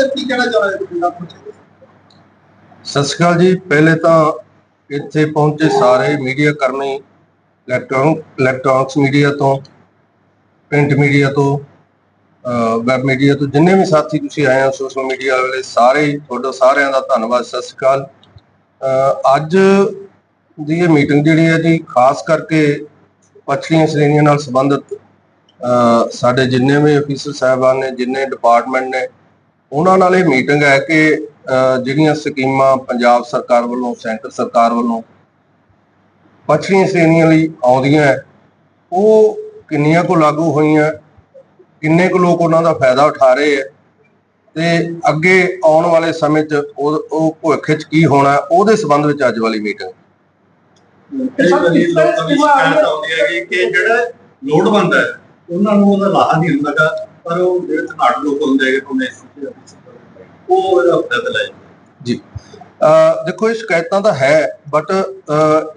Sir, ਕੀ ਕਹਿਣਾ ਚਾਹੁੰਦੇ ਪੰਜਾਬ ਸਤਿ ਸ਼੍ਰੀ ਅਕਾਲ ਜੀ। ਪਹਿਲੇ ਤਾਂ ਇੱਥੇ ਪਹੁੰਚੇ ਸਾਰੇ ਮੀਡੀਆ ਕਰਮੀ ਇਲੈਕਟ੍ਰੋਨਿਕ ਇਲੈਕਟ੍ਰੋਨਿਕਸ ਮੀਡੀਆ ਤੋਂ, ਪ੍ਰਿੰਟ ਮੀਡੀਆ ਤੋਂ ਵੈਬ ਮੀਡੀਆ ਤੋਂ, ਜਿੰਨੇ ਵੀ ਸਾਥੀ ਤੁਸੀਂ ਆਏ ਹੋ ਸੋਸ਼ਲ ਮੀਡੀਆ ਵਾਲੇ, ਸਾਰੇ, ਤੁਹਾਡਾ ਸਾਰਿਆਂ ਦਾ ਧੰਨਵਾਦ। ਸਤਿ ਸ਼੍ਰੀ ਅਕਾਲ। ਅੱਜ ਦੀ ਇਹ ਮੀਟਿੰਗ ਜਿਹੜੀ ਹੈ ਜੀ, ਖਾਸ ਕਰਕੇ ਪਛੜੀਆਂ ਸ਼੍ਰੇਣੀਆਂ ਨਾਲ ਸੰਬੰਧਿਤ ਸਾਡੇ ਜਿੰਨੇ ਵੀ ਅਫੀਸਰ ਸਾਹਿਬਾਨ ਨੇ, ਜਿੰਨੇ ਡਿਪਾਰਟਮੈਂਟ ਨੇ ਉਹਨਾਂ ਨਾਲ ਇਹ ਮੀਟਿੰਗ ਹੈ ਕਿ ਅਹ ਜਿਹੜੀਆਂ ਸਕੀਮਾਂ ਪੰਜਾਬ ਸਰਕਾਰ ਵੱਲੋਂ ਸੈਂਟਰ ਸਰਕਾਰ ਵੱਲੋਂ ਪਛੜੀਆਂ ਸ਼੍ਰੇਣੀਆਂ ਲਈ ਆਉਂਦੀਆਂ ਹੈ, ਉਹ ਕਿੰਨੀਆਂ ਕੁ ਲਾਗੂ ਹੋਈਆਂ ਕਿੰਨੇ ਕੁ ਲੋਕ ਉਹਨਾਂ ਦਾ ਫਾਇਦਾ ਉਠਾ ਰਹੇ ਹੈ ਤੇ ਅੱਗੇ ਆਉਣ ਵਾਲੇ ਸਮੇਂ 'ਚ ਉਹ ਉਹ ਭਵਿੱਖ 'ਚ ਕੀ ਹੋਣਾ ਉਹਦੇ ਸੰਬੰਧ ਵਿੱਚ ਅੱਜ ਵਾਲੀ ਮੀਟਿੰਗ। ਕਈ ਵਾਰੀ ਲੋਕਾਂ ਦੀ ਸ਼ਿਕਾਇਤ ਆਉਂਦੀ ਹੈ ਕਿ ਜਿਹੜਾ ਲੋੜਵੰਦ ਹੈ ਉਹਨਾਂ ਨੂੰ ਉਹਦਾ ਲਾਹਾ ਨਹੀਂ ਹੁੰਦਾਗਾ ਪਰ ਉਹ ਜਿਹੜੇ ਧਨਾੜ ਲੋਕ ਹੁੰਦੇ ਹੈਗੇ ਉਹਨੇ ਉਹ ਇਹਦਾ ਫਾਇਦਾ ਲੈ ਜੀ। ਦੇਖੋ, ਇਹ ਸ਼ਿਕਾਇਤਾਂ ਤਾਂ ਹੈ ਬਟ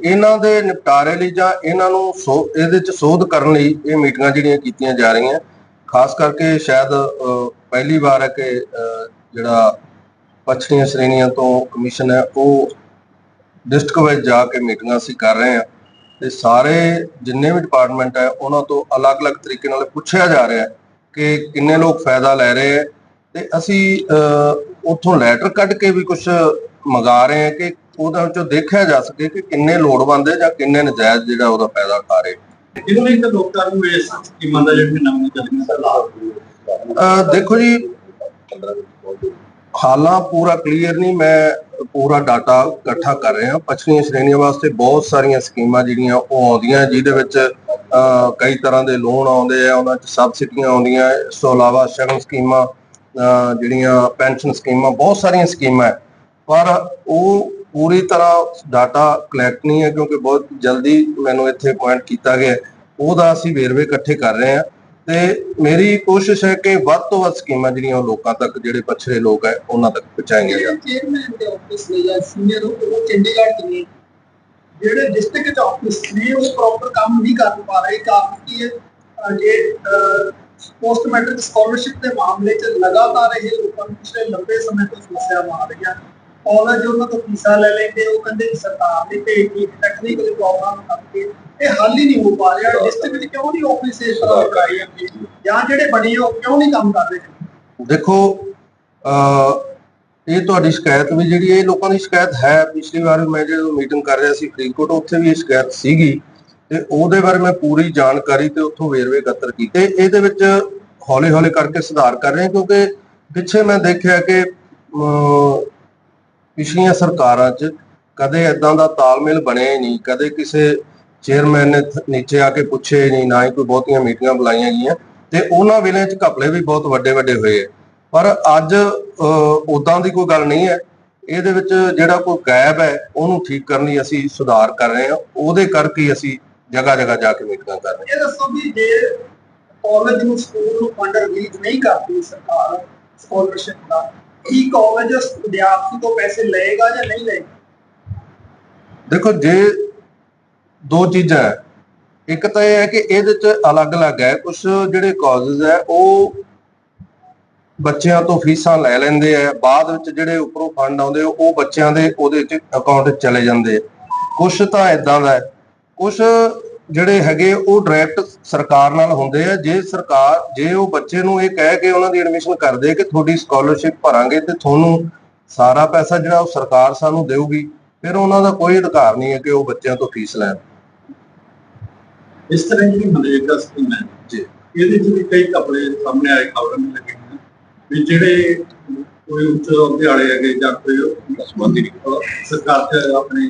ਇਹਨਾਂ ਦੇ ਨਿਪਟਾਰੇ ਲਈ ਜਾਂ ਇਹਨਾਂ ਨੂੰ ਸੋ- ਇਹਦੇ ਚ ਸੋਧ ਕਰਨ ਲਈ ਇਹ ਮੀਟਿੰਗਾਂ ਜਿਹੜੀਆਂ ਕੀਤੀਆਂ ਜਾ ਰਹੀਆਂ, ਖਾਸ ਕਰਕੇ ਸ਼ਾਇਦ ਪਹਿਲੀ ਵਾਰ ਹੈ ਕਿ ਜਿਹੜਾ ਪਛੜੀਆਂ ਸ਼੍ਰੇਣੀਆਂ ਤੋਂ ਕਮਿਸ਼ਨ ਹੈ, ਉਹ ਡਿਸਟ੍ਰਿਕਟ ਵਿੱਚ ਜਾ ਕੇ ਮੀਟਿੰਗਾਂ ਅਸੀਂ ਕਰ ਰਹੇ ਹਾਂ। ਤੇ ਸਾਰੇ ਜਿੰਨੇ ਵੀ ਡਿਪਾਰਟਮੈਂਟ ਹੈ, ਉਹਨਾਂ ਤੋਂ ਅਲੱਗ-ਅਲੱਗ ਤਰੀਕੇ ਨਾਲ ਪੁੱਛਿਆ ਜਾ ਰਿਹਾ ਹੈ ਕਿ ਕਿੰਨੇ ਲੋਕ ਫਾਇਦਾ ਲੈ ਰਹੇ ਹੈ। ਤੇ ਅਸੀਂ ਉੱਥੋਂ ਲੈਟਰ ਕੱਢ ਕੇ ਵੀ ਕੁਝ ਮੰਗਾ ਰਹੇ ਹਾਂ ਕਿ ਉਹਦੇ ਵਿੱਚੋਂ ਦੇਖਿਆ ਜਾ ਸਕੇ ਕਿ ਕਿੰਨੇ ਲੋੜਵੰਦ ਹੈ ਜਾਂ ਕਿੰਨੇ ਨਜਾਇਜ਼ ਜਿਹੜਾ ਉਹਦਾ ਫਾਇਦਾ ਉਠਾ ਰਹੇ ਜਿਹਨੂੰ ਇੱਕ ਲੋਕਾਂ ਨੂੰ ਇਸ ਸਕੀਮਾਂ ਦਾ ਜਿਹੜੀਆਂ ਨਵੀਆਂ ਚੱਲੀਆਂ ਦਾ ਲਾਭ ਦੇਖੋ ਜੀ ਹਾਲਾਂ ਪੂਰਾ ਕਲੀਅਰ ਨਹੀਂ ਮੈਂ ਪੂਰਾ ਡਾਟਾ ਇਕੱਠਾ ਕਰ ਰਿਹਾ। ਪਛੜੀਆਂ ਸ਼੍ਰੇਣੀਆਂ ਵਾਸਤੇ ਬਹੁਤ ਸਾਰੀਆਂ ਸਕੀਮਾਂ ਜਿਹੜੀਆਂ ਉਹ ਆਉਂਦੀਆਂ ਜਿਹਦੇ ਵਿੱਚ ਕਈ ਤਰ੍ਹਾਂ ਦੇ ਲੋਨ ਆਉਂਦੇ ਆ ਉਹਨਾਂ 'ਚ ਸਬਸਿਡੀਆਂ ਆਉਂਦੀਆਂ ਇਸ ਤੋਂ ਇਲਾਵਾ ਸ਼ਗਨ ਸਕੀਮਾਂ ਜਿਹੜੀਆਂ ਪੈਨਸ਼ਨ ਸਕੀਮਾਂ, ਬਹੁਤ ਸਾਰੀਆਂ ਸਕੀਮਾਂ ਹੈ। ਪਰ ਉਹ ਪੂਰੀ ਤਰ੍ਹਾਂ ਡਾਟਾ ਕਲੈਕਟ ਨਹੀਂ ਹੈ, ਕਿਉਂਕਿ ਬਹੁਤ ਜਲਦੀ ਮੈਨੂੰ ਇੱਥੇ ਪੁਆਇੰਟ ਕੀਤਾ ਗਿਆ ਉਹਦਾ ਅਸੀਂ ਵੇਰਵੇ ਇਕੱਠੇ ਕਰ ਰਹੇ ਹਾਂ। ਤੇ ਮੇਰੀ ਕੋਸ਼ਿਸ਼ ਹੈ ਕਿ ਵੱਧ ਤੋਂ ਵੱਧ ਸਕੀਮਾਂ ਜਿਹੜੀਆਂ ਉਹ ਲੋਕਾਂ ਤੱਕ, ਜਿਹੜੇ ਪਛੜੇ ਲੋਕ ਹੈ, ਉਹਨਾਂ ਤੱਕ ਪਹੁੰਚਾਈਆਂ ਜਾਣ। ਚੇਅਰਮੈਨ ਦੇ ਆਫਿਸ ਨੇ ਜਾਂ ਸੀਨੀਅਰ ਉਹ ਚੰਡੀਗੜ੍ਹ ਚ ਨੇ। ਜਿਹੜੇ ਡਿਸਟ੍ਰਿਕਟ ਆਫਿਸ ਨੇ, ਉਹ ਪ੍ਰੋਪਰ ਕੰਮ ਨਹੀਂ ਕਰ ਪਾ ਰਹੇ। ਕਾਰਨ ਕੀ ਹੈ? ਜੇ ਪੋਸਟ ਮੈਟ੍ਰਿਕ ਸਕਾਲਰਸ਼ਿਪ ਦੇ ਮਾਮਲੇ 'ਚ ਲਗਾਤਾਰ ਇਹ ਲੋਕਾਂ ਨੂੰ ਪਿਛਲੇ ਲੰਬੇ ਸਮੇਂ ਤੋਂ ਸਮੱਸਿਆਵਾਂ ਆ ਰਹੀਆਂ। ਕਾਲਜ ਉਹਨਾਂ ਤੋਂ ਫੀਸਾਂ ਲੈ ਲੈਂਦੇ ਉਹ ਕਹਿੰਦੇ ਕਿ ਸਰਕਾਰ ਨੇ ਭੇਜੀ ਟੈਕਨੀਕਲ ਪ੍ਰੋਬਲਮ ਕਰਕੇ ਇਹ ਹੱਲ ਹੀ ਨਹੀਂ ਹੋ ਪਾ ਰਿਹਾ। ਡਿਸਟ੍ਰਿਕਟ ਕਿਉਂ ਨਹੀਂ ਆਫਿਸ ਇਸ ਤਰ੍ਹਾਂ ਕਰਾਈ ਜਾਂਦੀ ਜਾਂ ਜਿਹੜੇ ਬਣੇ ਉਹ ਕਿਉਂ ਨਹੀਂ ਕੰਮ ਕਰ ਰਹੇ? ਦੇਖੋ ਇਹ ਤੁਹਾਡੀ ਸ਼ਿਕਾਇਤ ਵੀ ਜਿਹੜੀ ਹੈ, ਇਹ ਲੋਕਾਂ ਦੀ ਸ਼ਿਕਾਇਤ ਹੈ। ਪਿਛਲੀ ਵਾਰ ਮੈਂ ਜਦੋਂ ਮੀਟਿੰਗ ਕਰ ਰਿਹਾ ਸੀ ਫਰੀਦਕੋਟ ਉੱਥੇ ਵੀ ਇਹ ਸ਼ਿਕਾਇਤ ਸੀਗੀ। ਤੇ ਉਹਦੇ ਬਾਰੇ ਮੈਂ ਪੂਰੀ ਜਾਣਕਾਰੀ ਤੇ ਉੱਥੋਂ ਵੇਰਵੇ ਇਕੱਤਰ ਕੀਤੇ। ਇਹਦੇ ਵਿੱਚ ਹੌਲੀ ਹੌਲੀ ਕਰਕੇ ਸੁਧਾਰ ਕਰ ਰਹੇ ਕਿਉਂਕਿ ਪਿੱਛੇ ਮੈਂ ਦੇਖਿਆ ਕਿ ਪਿਛਲੀਆਂ ਸਰਕਾਰਾਂ 'ਚ ਕਦੇ ਇਦਾਂ ਦਾ ਤਾਲਮੇਲ ਬਣਿਆ ਹੀ ਨਹੀਂ, ਕਦੇ ਕਿਸੇ ਚੇਅਰਮੈਨ ਨੇ ਨੀਚੇ ਆ ਕੇ ਪੁੱਛੇ ਨਹੀਂ, ਨਾ ਹੀ ਕੋਈ ਬਹੁਤੀਆਂ ਮੀਟਿੰਗਾਂ ਬੁਲਾਈਆਂ ਗਈਆਂ। ਤੇ ਉਹਨਾਂ ਵੇਲੇ 'ਚ ਘਪਲੇ ਵੀ ਬਹੁਤ ਵੱਡੇ ਵੱਡੇ ਹੋਏ ਆ। ਪਰ ਅੱਜ ਉਦਾਂ ਦੀ ਕੋਈ ਗੱਲ ਨਹੀਂ ਹੈ। ਇਹਦੇ ਵਿੱਚ ਜਿਹੜਾ ਕੋਈ ਗੈਪ ਹੈ, ਉਹਨੂੰ ਠੀਕ ਕਰਨ ਲਈ ਅਸੀਂ ਸੁਧਾਰ ਕਰ ਰਹੇ ਹਾਂ। ਉਹਦੇ ਕਰਕੇ ਅਸੀਂ ਜਗ੍ਹਾ ਜਗ੍ਹਾ ਜਾ ਕੇ ਮੀਟਿੰਗਾਂ ਕਰ ਰਹੇ। ਇਹ ਦੱਸੋ ਵੀ ਜੇ ਕਾਲਜ ਨੂੰ ਸਕੂਲ ਨੂੰ ਫੰਡ ਰਿਲੀਜ਼ ਨਹੀਂ ਕਰਦੀ ਸਰਕਾਰ ਸਕਾਲਰਸ਼ਿਪ ਦਾ ਕੀ ਕਾਲਜ ਵਿਦਿਆਰਥੀ ਤੋਂ ਪੈਸੇ ਲਏਗਾ ਜਾਂ ਨਹੀਂ ਲਏਗਾ? ਦੇਖੋ ਜੇ ਦੋ ਚੀਜ਼ਾਂ ਇੱਕ ਤਾਂ ਇਹ ਹੈ ਕਿ ਇਹਦੇ ਚ ਅਲੱਗ-ਅਲੱਗ ਹੈ। ਕੁਝ ਜਿਹੜੇ ਕਾਜ਼ਸ ਹੈ ਉਹ ਬੱਚਿਆਂ ਤੋਂ ਫੀਸਾਂ ਲੈ ਲੈਂਦੇ ਆ ਬਾਅਦ ਵਿੱਚ ਜਿਹੜੇ ਉੱਪਰੋਂ ਫੰਡ ਆਉਂਦੇ ਉਹ ਬੱਚਿਆਂ ਦੇ ਉਹਦੇ ਚ ਅਕਾਊਂਟ ਚਲੇ ਜਾਂਦੇ ਕੁਝ ਤਾਂ ਇਦਾਂ ਦਾ ਹੈ। ਕੁਝ ਜਿਹੜੇ ਹੈਗੇ ਉਹ ਡਾਇਰੈਕਟ ਸਰਕਾਰ ਨਾਲ ਹੁੰਦੇ ਆ। ਜੇ ਸਰਕਾਰ, ਜੇ ਉਹ ਬੱਚੇ ਨੂੰ ਇਹ ਕਹਿ ਕੇ ਉਹਨਾਂ ਦੀ ਐਡਮਿਸ਼ਨ ਕਰਦੇ ਕਿ ਤੁਹਾਡੀ ਸਕਾਲਰਸ਼ਿਪ ਭਰਾਂਗੇ ਤੇ ਤੁਹਾਨੂੰ ਸਾਰਾ ਪੈਸਾ ਜਿਹੜਾ ਉਹ ਸਰਕਾਰ ਸਾਨੂੰ ਦੇਊਗੀ, ਫਿਰ ਉਹਨਾਂ ਦਾ ਕੋਈ ਅਧਿਕਾਰ ਨਹੀਂ ਹੈ ਕਿ ਉਹ ਬੱਚਿਆਂ ਤੋਂ ਫੀਸ ਲੈਣ। ਇਸ ਤਰ੍ਹਾਂ ਜਿਹੜੀ ਮਨਰੇਗਾ ਸਕੀਮ ਹੈ ਜੀ। ਇਹਦੇ ਚ ਵੀ ਕਈ ਕਪੜੇ ਸਾਹਮਣੇ ਆਏ, ਖਬਰਾਂ ਵੀ ਲੱਗੀ ਵੀ ਜਿਹੜੇ ਕੋਈ ਉੱਚ ਅਹੁਦੇ ਵਾਲੇ ਹੈਗੇ ਜਾਂ ਕੋਈ ਸੰਬੰਧੀ ਸਰਕਾਰ ਤੇ ਆਪਣੇ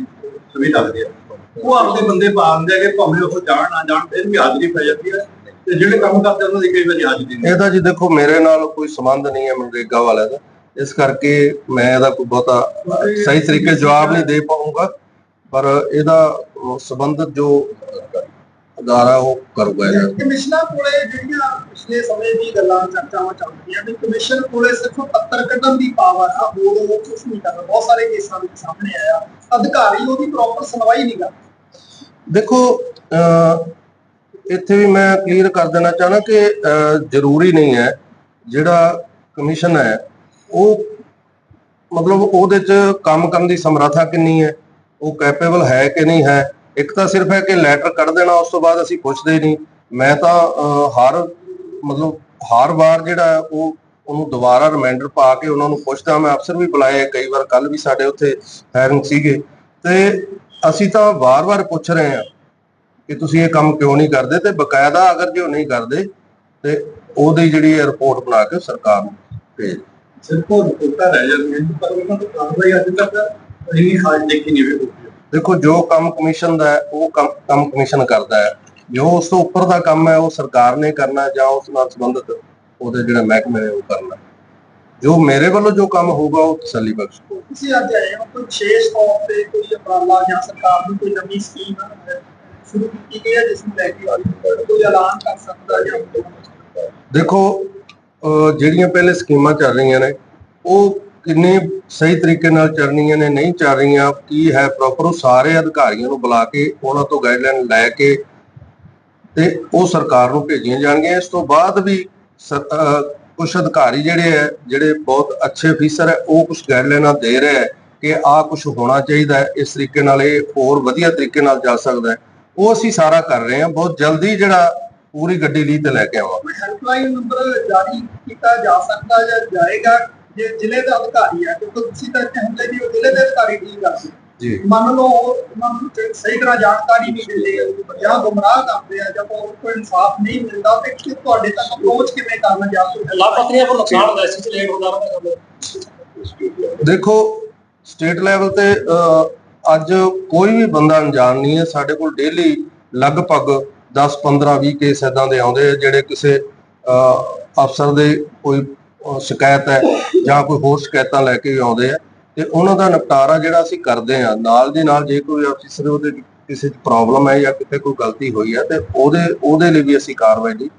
ਸਭੀ ਲੱਗਦੇ ਆ ਉਹ ਆਪਦੇ ਬੰਦੇ ਪਾ ਦਿੰਦੇ ਹੈਗੇ ਭਾਵੇਂ ਉਹ ਜਾਣ ਨਾ ਜਾਣ ਫਿਰ ਵੀ ਹਾਜ਼ਰੀ ਪੈ ਜਾਂਦੀ ਹੈ। ਤੇ ਜਿਹੜੇ ਕੰਮ ਕਰਦੇ ਉਹਨਾਂ ਦੀ ਕਈ ਵਾਰੀ ਹਾਜ਼ਰੀ ਨਹੀਂ। ਇਹਦਾ ਜੀ ਦੇਖੋ ਮੇਰੇ ਨਾਲ ਕੋਈ ਸੰਬੰਧ ਨਹੀਂ ਹੈ ਮਨਰੇਗਾ ਵਾਲਿਆਂ ਦਾ। ਇਸ ਕਰਕੇ ਮੈਂ ਇਹਦਾ ਕੋਈ ਬਹੁਤਾ ਸਹੀ ਤਰੀਕੇ ਜਵਾਬ ਨਹੀਂ ਦੇ ਪਾਉਂਗਾ ਪਰ ਇਹਦਾ ਸੰਬੰਧਿਤ ਜੋ ਅਦਾਰਾ ਉਹ ਕਰੂਗਾ ਇਹਦਾ। ਕਮਿਸ਼ਨਰ ਕੋਲੇ ਜਿਹੜੀਆਂ ਪਿਛਲੇ ਸਮੇਂ ਦੀ ਗੱਲਾਂ ਚਰਚਾਵਾਂ ਚੱਲਦੀਆਂ ਵੀ ਕਮਿਸ਼ਨ ਕੋਲੇ ਸਿਰਫ ਪੱਤਰ ਕੱਢਣ ਦੀ ਪਾਵਰ ਆ ਹੋਰ ਉਹ ਕੁਝ ਨਹੀਂ ਕਰਦਾ। ਬਹੁਤ ਸਾਰੇ ਕੇਸਾਂ ਵਿੱਚ ਸਾਹਮਣੇ ਆਇਆ। ਅਧਿਕਾਰੀ ਉਹਦੀ ਪ੍ਰੋਪਰ ਸੁਣਵਾਈ ਨਹੀਂ ਕਰਦਾ। ਦੇਖੋ ਅਹ, ਇੱਥੇ ਵੀ ਮੈਂ ਕਲੀਅਰ ਕਰ ਦੇਣਾ ਚਾਹਣਾ ਕਿ ਜ਼ਰੂਰੀ ਨਹੀਂ ਹੈ ਜਿਹੜਾ ਕਮਿਸ਼ਨ ਹੈ ਉਹ ਮਤਲਬ ਉਹਦੇ ਚ ਕੰਮ ਕਰਨ ਦੀ ਸਮਰੱਥਾ ਕਿੰਨੀ ਹੈ ਉਹ ਕੈਪੇਬਲ ਹੈ ਕਿ ਨਹੀਂ ਹੈ? ਇੱਕ ਤਾਂ ਸਿਰਫ ਹੈ ਕਿ ਲੈਟਰ ਕੱਢ ਦੇਣਾ ਉਸ ਤੋਂ ਬਾਅਦ ਅਸੀਂ ਪੁੱਛਦੇ ਨਹੀਂ। ਮੈਂ ਤਾਂ ਹਰ ਮਤਲਬ ਹਰ ਵਾਰ ਜਿਹੜਾ ਉਹ ਉਹਨੂੰ ਦੁਬਾਰਾ ਰਿਮਾਈਂਡਰ ਪਾ ਕੇ ਉਹਨਾਂ ਨੂੰ ਪੁੱਛਦਾ। ਮੈਂ ਅਫਸਰ ਵੀ ਬੁਲਾਏ ਕਈ ਵਾਰ ਕੱਲ ਵੀ ਸਾਡੇ ਉੱਥੇ ਹੈਰਿੰਗ ਸੀਗੇ। ਤੇ ਅਸੀਂ ਤਾਂ ਵਾਰ-ਵਾਰ ਪੁੱਛ ਰਹੇ ਹਾਂ ਕਿ ਤੁਸੀਂ ਇਹ ਕੰਮ ਕਿਉਂ ਨਹੀਂ ਕਰਦੇ ਤੇ ਬਕਾਇਦਾ ਅਗਰ ਜੇ ਉਹ ਨਹੀਂ ਕਰਦੇ ਤੇ ਉਹਦੀ ਜਿਹੜੀ ਰਿਪੋਰਟ ਬਣਾ ਕੇ ਸਰਕਾਰ ਨੂੰ ਭੇਜ ਸਿਰਫ ਉਹ ਰਿਪੋਰਟਾਂ ਰਹਿ ਜਾਂਦੀਆਂ ਨੇ, ਪਰ ਉਹਨਾਂ ਤੋਂ ਕਾਰਵਾਈ ਅੱਜ ਤੱਕ ਇੰਨੀ ਖਾਸ ਦੇਖੀ ਨਹੀਂ ਹੋਈ। ਦੇਖੋ ਜੋ ਕੰਮ ਕਮਿਸ਼ਨ ਦਾ ਹੈ ਉਹ ਕੰਮ ਕੰਮ ਕਮਿਸ਼ਨ ਕਰਦਾ ਹੈ। ਜੋ ਉਸ ਤੋਂ ਉੱਪਰ ਦਾ ਕੰਮ ਹੈ ਉਹ ਸਰਕਾਰ ਨੇ ਕਰਨਾ ਜਾਂ ਉਸ ਨਾਲ ਸੰਬੰਧਿਤ ਉਹਦੇ ਜਿਹੜੇ ਮਹਿਕਮੇ ਨੇ ਉਹ ਕਰਨਾ। ਜੋ ਮੇਰੇ ਵੱਲੋਂ ਜੋ ਕੰਮ ਹੋਊਗਾ ਉਹ ਤਸੱਲੀ ਬਖਸ਼ ਤੁਸੀਂ ਅੱਜ ਆਏ ਹੋ ਕੋਈ ਵਿਸ਼ੇਸ਼ ਤੌਰ ਤੇ ਕੋਈ ਉਪਰਾਲਾ ਜਾਂ ਸਰਕਾਰ ਦੀ ਕੋਈ ਨਵੀਂ ਸਕੀਮ ਸ਼ੁਰੂ ਕੀਤੀ ਗਈ ਹੈ ਜਿਸ ਨੂੰ ਲੈ ਕੇ ਕੋਈ ਐਲਾਨ ਕਰ ਸਕਦਾ ਜਾਂ ਦੇਖੋ ਜਿਹੜੀਆਂ ਪਹਿਲੇ ਸਕੀਮਾਂ ਚੱਲ ਰਹੀਆਂ ਨੇ, ਉਹ ਕਿੰਨੇ ਸਹੀ ਤਰੀਕੇ ਨਾਲ ਚੱਲਣੀਆਂ ਨੇ, ਨਹੀਂ ਚੱਲ ਰਹੀਆਂ, ਕੀ ਹੈ ਪ੍ਰੋਪਰ ਉਹ ਸਾਰੇ ਅਧਿਕਾਰੀਆਂ ਨੂੰ ਬੁਲਾ ਕੇ, ਉਹਨਾਂ ਤੋਂ ਗਾਈਡਲਾਈਨ ਲੈ ਕੇ ਤੇ ਉਹ ਸਰਕਾਰ ਨੂੰ ਭੇਜੀਆਂ ਜਾਣਗੀਆਂ। ਇਸ ਤੋਂ ਬਾਅਦ ਵੀ ਕੁਝ ਅਧਿਕਾਰੀ ਜਿਹੜੇ ਹੈ, ਜਿਹੜੇ ਬਹੁਤ ਅੱਛੇ ਅਫੀਸਰ ਹੈ, ਉਹ ਕੁਝ ਗਾਈਡਲਾਈਨਾਂ ਦੇ ਰਹੇ ਹੈ ਕਿ ਆਹ ਕੁਝ ਹੋਣਾ ਚਾਹੀਦਾ ਹੈ, ਇਸ ਤਰੀਕੇ ਨਾਲ ਇਹ ਹੋਰ ਵਧੀਆ ਤਰੀਕੇ ਨਾਲ ਚੱਲ ਸਕਦਾ ਹੈ। ਉਹ ਅਸੀਂ ਸਾਰਾ ਕਰ ਰਹੇ ਹਾਂ, ਬਹੁਤ ਜਲਦੀ ਜਿਹੜਾ ਪੂਰੀ ਗੱਡੀ ਲਈ ਤੇ ਲੈ ਕੇ ਆਵਾਂਗੇ। ਹੈਲਪਲਾਈਨ ਨੰਬਰ ਜਾਰੀ ਕੀਤਾ ਜਾ ਸਕਦਾ ਜਾਂ ਜਾਏਗਾ, ਜੇ ਜ਼ਿਲ੍ਹੇ ਦਾ ਅਧਿਕਾਰੀ ਹੈ, ਕਿਉਂਕਿ ਤੁਸੀਂ ਤਾਂ ਇੱਥੇ ਹੁੰਦੇ ਉਹ ਜ਼ਿਲ੍ਹੇ ਦੇ ਅਧਿਕਾਰੀ ਕੀ ਕਰਦੇ ਜੀ। ਮੰਨ ਲਓ ਉਹ ਉਹਨਾਂ ਨੂੰ ਸਹੀ ਤਰ੍ਹਾਂ ਜਾਣਕਾਰੀ ਨਹੀਂ ਦਿੰਦੇ ਜਾਂ ਗੁੰਮਰਾਹ ਕਰਦੇ ਆ ਜਾਂ ਕੋਈ ਕੋਈ ਇਨਸਾਫ ਨਹੀਂ ਮਿਲਦਾ ਤੇ ਕਿ ਤੁਹਾਡੇ ਤੱਕ ਅਪਰੋਚ ਕਿਵੇਂ ਕਰਨਾ ਜਾਂ ਲਾਭਪਾਤਰੀਆਂ ਕੋਲ ਨੁਕਸਾਨ ਹੁੰਦਾ ਇਸ ਵਿੱਚ ਲੇਟ ਹੁੰਦਾ ਦੇਖੋ ਸਟੇਟ ਲੈਵਲ ਤੇ ਅੱਜ ਕੋਈ ਵੀ ਬੰਦਾ ਅਣਜਾਣ ਨਹੀਂ ਹੈ। ਸਾਡੇ ਕੋਲ ਡੇਲੀ ਲਗਭਗ 10 15 20 ਕੇਸ ਇਦਾਂ ਦੇ ਆਉਂਦੇ ਆ ਜਿਹੜੇ ਕਿਸੇ ਅਫਸਰ ਦੇ ਕੋਈ ਸ਼ਿਕਾਇਤ ਹੈ ਜਾਂ ਕੋਈ ਹੋਰ ਸ਼ਿਕਾਇਤਾਂ ਲੈ ਕੇ ਵੀ ਆਉਂਦੇ ਆ। ਤੇ ਉਹਨਾਂ ਦਾ ਨਿਪਟਾਰਾ ਜਿਹੜਾ ਅਸੀਂ ਕਰਦੇ ਆ ਨਾਲ ਦੀ ਨਾਲ ਜੇ ਕੋਈ ਅਫਸਰ ਉਹਦੇ ਕਿਸੇ ਚ ਪ੍ਰੋਬਲਮ ਹੈ ਜਾਂ ਕਿਤੇ ਕੋਈ ਗਲਤੀ ਹੋਈ ਹੈ ਤੇ ਉਹਦੇ ਉਹਦੇ ਲਈ ਵੀ ਅਸੀਂ ਕਾਰਵਾਈ ਲਈ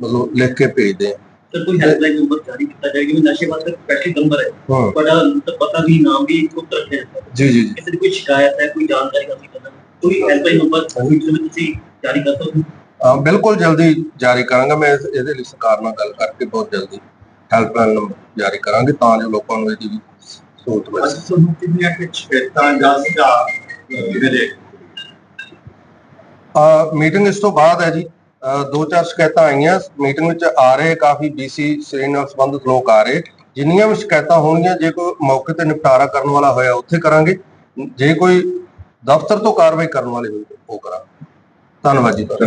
ਮਤਲਬ ਲਿਖ ਕੇ ਭੇਜਦੇ ਆ ਤੇ ਕੋਈ ਹੈਲਪਲਾਈਨ ਨੰਬਰ ਜਾਰੀ ਕੀਤਾ ਜਾਏਗਾ ਵੀ ਨਸ਼ੇ ਵਾਸਤੇ ਸਪੈਸ਼ਲ ਨੰਬਰ ਹੈ। ਹਾਂ। ਬੜਾ ਪਤਾ ਵੀ ਨਾਮ ਵੀ ਗੁਪਤ ਰੱਖਿਆ ਜਾਂਦਾ ਹੈ। ਜੀ ਜੀ ਜੀ। ਕਿਸੇ ਦੀ ਕੋਈ ਸ਼ਿਕਾਇਤ ਹੈ ਕੋਈ ਜਾਣਕਾਰੀ ਹਾਸਲ ਕਰਨਾ ਕੋਈ ਹੈਲਪਲਾਈਨ ਨੰਬਰ ਕੋਈ ਜਿਵੇਂ ਤੁਸੀਂ ਜਾਰੀ ਕਰ ਸਕਦੇ ਹੋ? ਅਹ ਬਿਲਕੁਲ ਜਲਦੀ ਜਾਰੀ ਕਰਾਂਗਾ ਮੈਂ ਇਹਦੇ ਲਈ ਸਰਕਾਰ ਨਾਲ ਗੱਲ ਕਰਕੇ ਬਹੁਤ ਜਲਦੀ ਹੈਲਪਲਾਈਨ ਨੰਬਰ ਜਾਰੀ ਕਰਾਂਗੇ ਤਾਂ ਜੋ ਲੋਕਾਂ ਨੂੰ ਇਹਦੀ ਵੀ ਸਹੂਲਤ ਤੁਹਾਨੂੰ ਕਿੰਨੀਆਂ ਕਿ ਸ਼ਿਕਾਇਤਾਂ ਜਾਂ ਸੁਝਾਅ ਕਿਵੇਂ ਦੇ ਮੀਟਿੰਗ ਇਸ ਤੋਂ ਬਾਅਦ ਹੈ ਜੀ। ਦੋ ਚਾਰ ਸ਼ਿਕਾਇਤਾਂ ਆਈਆਂ। ਮੀਟਿੰਗ ਵਿੱਚ ਆ ਰਹੇ ਕਾਫੀ ਬੀਸੀ ਸ਼੍ਰੇਣੀ ਨਾਲ ਸੰਬੰਧਿਤ ਲੋਕ ਆ ਰਹੇ। ਜਿੰਨੀਆਂ ਵੀ ਸ਼ਿਕਾਇਤਾਂ ਹੋਣਗੀਆਂ, ਜੇ ਕੋਈ ਮੌਕੇ ਤੇ ਨਿਪਟਾਰਾ ਕਰਨ ਵਾਲਾ ਹੋਇਆ, ਉੱਥੇ ਕਰਾਂਗੇ। ਜੇ ਕੋਈ ਦਫ਼ਤਰ ਤੋਂ ਕਾਰਵਾਈ ਕਰਨ ਵਾਲੇ ਹੋਏ ਉਹ ਕਰਾਂਗੇ। ਧੰਨਵਾਦ ਜੀ ਤੁਹਾਡਾ।